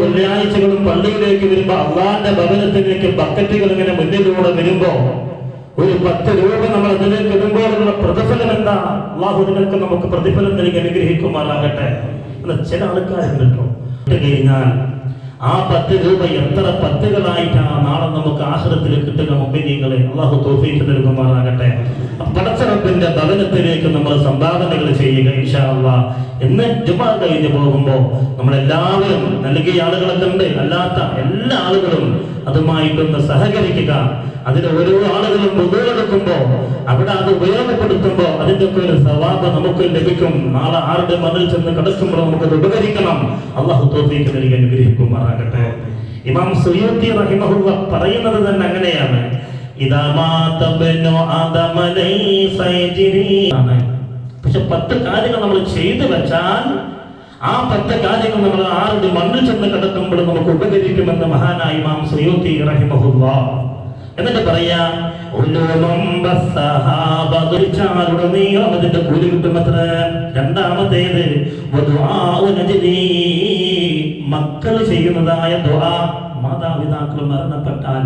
വെള്ളിയാഴ്ചകളും പള്ളിയിലേക്ക് വരുമ്പോ അള്ളാന്റെ ഭവനത്തിലേക്ക് ബക്കറ്റുകൾ ഇങ്ങനെ മുന്നിലൂടെ വരുമ്പോ ഒരു പത്ത് രൂപ നമ്മൾ അതിലേക്ക് ഇടുമ്പോഴുള്ള പ്രതിഫലം എന്താണ്? അള്ളാഹുദിനൊക്കെ നമുക്ക് പ്രതിഫലം നൽകി അനുഗ്രഹിക്കുമാറാകട്ടെ എന്ന ചില ആൾക്കാരുണ്ടോ കഴിഞ്ഞാൽ ആ പത്ത് രൂപ എത്ര പത്തുകളായിട്ടാണ് നാളെ നമുക്ക് ആഹ്റത്തിൽ കിട്ടുക മുമ്പിനീങ്ങളെ? അള്ളാഹു തോഫീക്ക് നൽകുമാറാകട്ടെ. പടച്ചറപ്പിന്റെ ഭവനത്തിലേക്ക് നമ്മൾ സംഭാവനകൾ ചെയ്യുക ഇൻഷാ അള്ളാ എന്ന് ജുമാ കഴിഞ്ഞ് പോകുമ്പോൾ നമ്മളെല്ലാവരും നൽകിയ ആളുകളൊക്കെ ഉണ്ട് അല്ലാത്ത എല്ലാ ആളുകളും അതുമായിട്ടൊന്ന് സഹകരിക്കുക. അതിന് ഓരോ ആളുകളും മുതലെടുക്കുമ്പോ അവിടെ അത് ഉപയോഗപ്പെടുത്തുമ്പോൾ അതിന്റെ ഒക്കെ ഒരു സവാബ് നമുക്ക് ലഭിക്കും. നാളെ ആരുടെ മണ്ണിൽ ചെന്ന് കിടക്കുമ്പോൾ നമുക്കത് ഉപകരിക്കണം. അള്ളാഹു തോഫീക്ക് നൽകി അനുഗ്രഹിക്കുമാറാകട്ടെ. ഇമാം സുയൂത്തി റഹിമഹുള്ള പറയുന്നത് തന്നെ അങ്ങനെയാണ്. പക്ഷെ പത്ത് കാര്യങ്ങൾ നമ്മൾ ചെയ്തു വെച്ചാൽ ആ പത്ത് കാര്യങ്ങൾ നമ്മൾ ആരുടെ മണ്ണിൽ ചെന്ന് കിടക്കുമ്പോൾ നമുക്ക് ഉപകരിക്കുമെന്ന് മഹാനായി മാം സുയൂത്തി റഹിമഹുള്ള എന്നിട്ട് പറയാ ബസ്സഹാബതുരിച്ചാലുടനീളം അതിന്റെ കൂലി കിട്ടുമത്ര രണ്ടാമത്തേത് വദുആഉ നജ്ദി. മക്കൾ ചെയ്യുന്നതായ ദുആ മാതാപിതാക്കൾ മരണപ്പെട്ടാൽ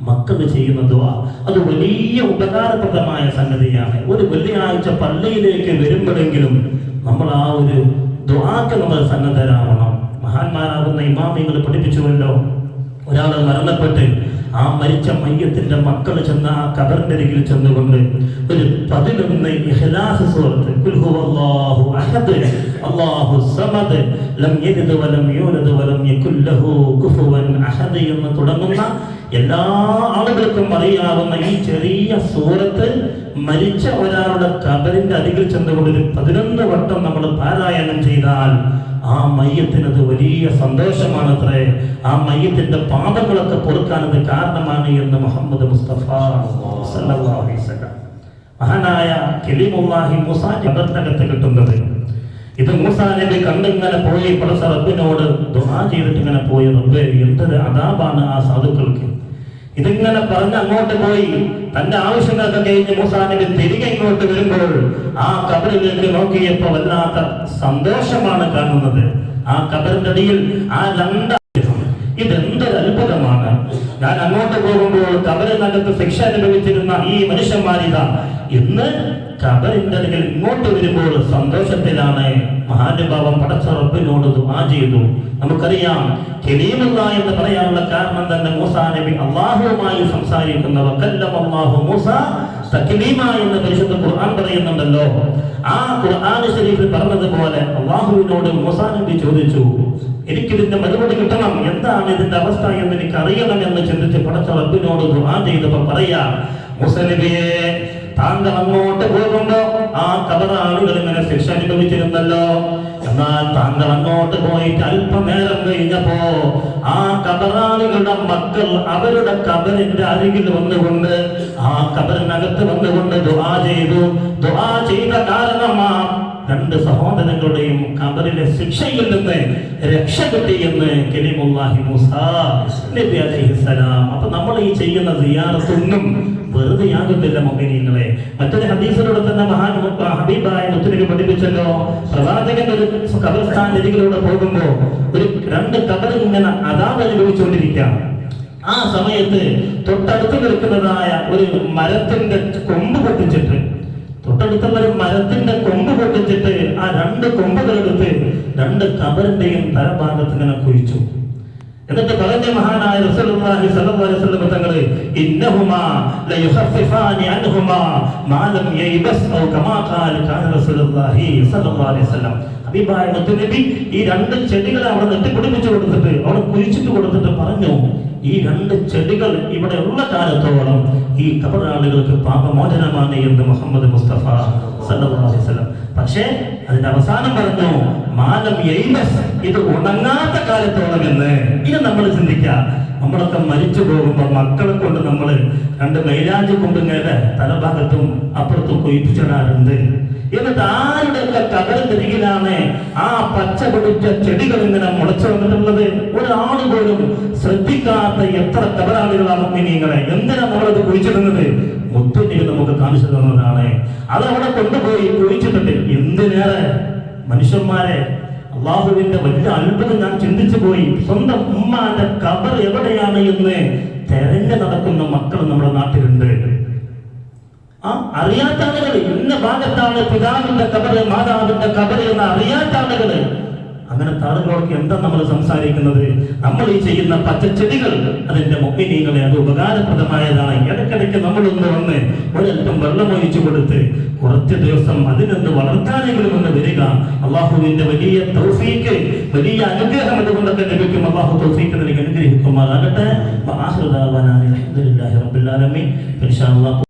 മക്കൾ ചെയ്യുന്ന ദുആ. അത് വലിയ ഉപകാരപ്രദമായ സംഗതിയാണ്. ഒരു വെള്ളിയാഴ്ച പള്ളിയിലേക്ക് വരുമ്പോഴെങ്കിലും നമ്മൾ ആ ഒരു ദുആക്ക് നമ്മൾ സന്നദ്ധരാവണം. മഹാന്മാരാകുന്ന ഇമാമികൾ പഠിപ്പിച്ചുവല്ലോ. ഒരാൾ മരണപ്പെട്ട് ആ മരിച്ച മയ്യത്തിന്റെ മക്കൾ ചെന്ന് ആ കബറിന്റെ അരികിൽ ചെന്നുകൊണ്ട് ഒരു പതിനൊന്ന് ഇഖ്ലാസ് സൂറത്ത് കുൽഹു ഹുവല്ലാഹു അഹദ് അല്ലാഹു സമദ് ലം യലിദ് വലം യൂലദ് വലം യകുൽ ലഹു കുഫുവൻ അഹദ് എന്ന് തുടങ്ങുന്ന എല്ലാ ആളുകൾക്കും അറിയാവുന്ന ഈ ചെറിയ സൂറത്ത് മരിച്ച ഒരാളുടെ കബറിന്റെ അരികിൽ ചെന്നുകൊണ്ട് ഒരു പതിനൊന്ന് വട്ടം നമ്മൾ പാരായണം ചെയ്താൽ ആ മയ്യത്തിനത് വലിയ സന്തോഷമാണ് അത്രേ ആ മയ്യത്തിന്റെ പാദങ്ങളൊക്കെ പൊറുക്കാനത് കാരണമാണ് എന്ന് മുഹമ്മദ് മുസ്തഫ. മഹാനായ കെലിമുല്ലാഹി മൂസ ജബർനകത്ത് കിട്ടുന്നത്. ഇത് മൂസാ നബി കണ്ടിങ്ങനെ പോയി പടച്ച റബ്ബിനോട് ദുആ ചെയ്തിട്ട് ഇങ്ങനെ പോയി റബ്ബേ എന്തൊരു അതാബാണ് ആ സാധുക്കൾക്ക്? ഇതിങ്ങനെ പറഞ്ഞ് അങ്ങോട്ട് പോയി. തന്റെ ആവശ്യങ്ങളൊക്കെ കഴിഞ്ഞ് മൂസാ തിരികെ ഇങ്ങോട്ട് വരുമ്പോൾ ആ കബറിലേക്ക് നോക്കിയപ്പോ വല്ലാത്ത സന്തോഷമാണ് കാണുന്നത്. ആ കബറിന്റെ അടിയിൽ ആ രണ്ട് ഇതെന്തൊരു അത്ഭുതമാണ് ഞാൻ അങ്ങോട്ട് പോകുമ്പോൾ കബറിനകത്ത് ശിക്ഷ അനുഭവിച്ചിരുന്ന ഈ മനുഷ്യന്മാരിതാ. ഇന്ന് കബറിന്റെ അരികിൽ ഇങ്ങോട്ട് വരുമ്പോൾ സന്തോഷത്തിലാണ് മഹാനുഭാവം പടച്ച റബ്ബിനോട് ചെയ്തു. നമുക്കറിയാം കലീമുള്ള എന്ന് പറയാനുള്ള കാരണം തന്നെ മൂസാ നബി അള്ളാഹുവുമായി സംസാരിക്കുന്ന അള്ളാഹു മൂസ തക്ലീമ എന്ന് പരിശുദ്ധ ഖുർആൻ പറയുന്നുണ്ടല്ലോ. ആ ഖുർആൻ ശരീഫിൽ പറഞ്ഞതുപോലെ അള്ളാഹുവിനോട് മൂസാ നബി ചോദിച്ചു എനിക്കിതിന്റെ മറുപടി കിട്ടണം. എന്താണ് ഇതിന്റെ അവസ്ഥ എന്ന് എനിക്ക് അറിയണം എന്ന് ചിന്തിച്ച് പടച്ച റബ്ബിനോട് ദുആ ചെയ്തപ്പോ പറയാ മുസലിബിയെ താങ്കൾ അങ്ങോട്ട് പോകുമ്പോ ആ കബറാളുകൾ ഇങ്ങനെ ശിക്ഷ അനുഭവിച്ചിരുന്നല്ലോ. എന്നാൽ താങ്കൾ അങ്ങോട്ട് പോയിട്ട് അല്പനേരം കഴിഞ്ഞപ്പോ ആ കബറാളികളുടെ മക്കൾ അവരുടെ കബറിന്റെ അരികിൽ വന്നുകൊണ്ട് ആ കബറിനകത്ത് വന്നുകൊണ്ട് ദുആ ചെയ്തു. ദുആ ചെയ്ത കാരണമാ രണ്ട് സഹോദരങ്ങളുടെയും കബറിലെ ശിക്ഷയിൽ നിന്ന് രക്ഷ കിട്ടി എന്ന് കലിമുല്ലാഹി അലൈഹിസ്സലാം അപ്പൊ നമ്മൾ ഈ ചെയ്യുന്ന സിയാറത്തൊന്നും വെറുതെ ആകുന്നില്ല മൊബൈലിങ്ങളെ മറ്റൊരു ഹദീസിലൂടെ തന്നെ മഹാൻ ഹബീബായ മുത്തുനബി പഠിപ്പിച്ചല്ലോ. പ്രവാചകൻ ഒരു കബർസ്ഥാനരികിലൂടെ പോകുമ്പോ ഒരു രണ്ട് കബർ ഇങ്ങനെ അതാവ് അനുഭവിച്ചുകൊണ്ടിരിക്കാം. ആ സമയത്ത് തൊട്ടടുത്ത് നിൽക്കുന്നതായ ഒരു മരത്തിന്റെ കൊമ്പ് പൊട്ടിച്ചിട്ട് തൊട്ടടുത്തുള്ള ഒരു മരത്തിന്റെ കൊമ്പ് പൊട്ടിച്ചിട്ട് ആ രണ്ട് കൊമ്പുകളെടുത്ത് രണ്ട് കബറിന്റെയും തലഭാഗത്ത് ഇങ്ങനെ കുഴിച്ചു. എന്നിട്ട് പറഞ്ഞ മഹാനായ റസൂലുള്ളാഹി സ്വല്ലല്ലാഹു അലൈഹി വസല്ലം തങ്ങളെ ഇന്നഹുമാ ലയുഖഫിഫാനി അൻഹുമാ മാ ലം യൈബസ് ഔ കമാ ഖാല കാന റസൂലുള്ളാഹി സ്വല്ലല്ലാഹു അലൈഹി വസല്ലം. ഹബീബായ മുത്തുനബി ഈ രണ്ട് ചെടികളെ അവിടെ നെട്ടിപ്പിടിപ്പിച്ചു കൊടുത്തിട്ട് അവിടെ കുഴിച്ചിട്ട് കൊടുത്തിട്ട് പറഞ്ഞു ഈ രണ്ട് ചെടികൾ ഇവിടെ ഉള്ള കാലത്തോളം ഈ കബറാളുകൾക്ക് പാപമോചനമാണ് എന്ന് മുഹമ്മദ് മുസ്തഫ സല്ലാസ്ലം പക്ഷേ അതിന്റെ അവസാനം പറഞ്ഞു മാലം എയ്മസ് ഇത് ഉണങ്ങാത്ത കാലത്തോളം എന്ന്. ഇത് നമ്മൾ ചിന്തിക്കാം നമ്മളൊക്കെ മരിച്ചു പോകുമ്പോൾ മക്കളെ കൊണ്ട് നമ്മൾ രണ്ട് മൈലാഞ്ചി കൊണ്ടിങ്ങനെ തലഭാഗത്തും അപ്പുറത്തും കൊയ്പ്പിച്ചിടാറുണ്ട്. എന്നിട്ട് ആരുടെയൊക്കെ തിരികിലാണ് ആ പച്ച പിടിച്ച ചെടികൾ ഇങ്ങനെ മുളച്ചു വന്നിട്ടുള്ളത്? ശ്രദ്ധിക്കാത്ത എത്ര തപരാളികളാണ് നീങ്ങളെ എന്തിനാ നമ്മളത് കുഴിച്ചിടുന്നത്? മുത്തുനിൽ നമുക്ക് കാണിച്ചു തന്നതാണ്. അത് അവിടെ കൊണ്ടുപോയി കുഴിച്ചിട്ടിട്ട് എന്തിനേറെ മനുഷ്യന്മാരെ അള്ളാഹുവിന്റെ വലിയ അത്ഭുതം ഞാൻ ചിന്തിച്ചു പോയി. സ്വന്തം ഉമ്മാന്റെ കബർ എവിടെയാണ് എന്ന് തെരഞ്ഞു നടക്കുന്ന മക്കൾ നമ്മുടെ നാട്ടിലുണ്ട്. ആ അറിയാത്ത ആളുകൾ. ഇന്ന ഭാഗത്താണ് പിതാവിന്റെ കബറ് മാതാവിന്റെ കബറ് എന്ന് അറിയാത്ത ആളുകൾ. അങ്ങനത്തെ ആളുകളോടൊക്കെ എന്താ നമ്മൾ സംസാരിക്കുന്നത്? നമ്മൾ ഈ ചെയ്യുന്ന പച്ചച്ചെടികൾ അതിന്റെ മൊക്കിനീകളെ അത് ഉപകാരപ്രദമായതാണ്. ഇടയ്ക്കിടയ്ക്ക് നമ്മളൊന്ന് വന്ന് ഒരല്പം വെള്ളം ഒഴിച്ചു കൊടുത്ത് കുറച്ച് ദിവസം അതിനൊന്ന് വളർത്താനെങ്കിലും ഒന്ന് വരിക. അള്ളാഹുവിന്റെ വലിയ തൗഫീക്ക് വലിയ അനുഗ്രഹം അതുകൊണ്ടൊക്കെ ലഭിക്കും. അള്ളാഹു തൗഫീക്ക് എനിക്ക് അനുഗ്രഹിക്കുമാറാകട്ടെ.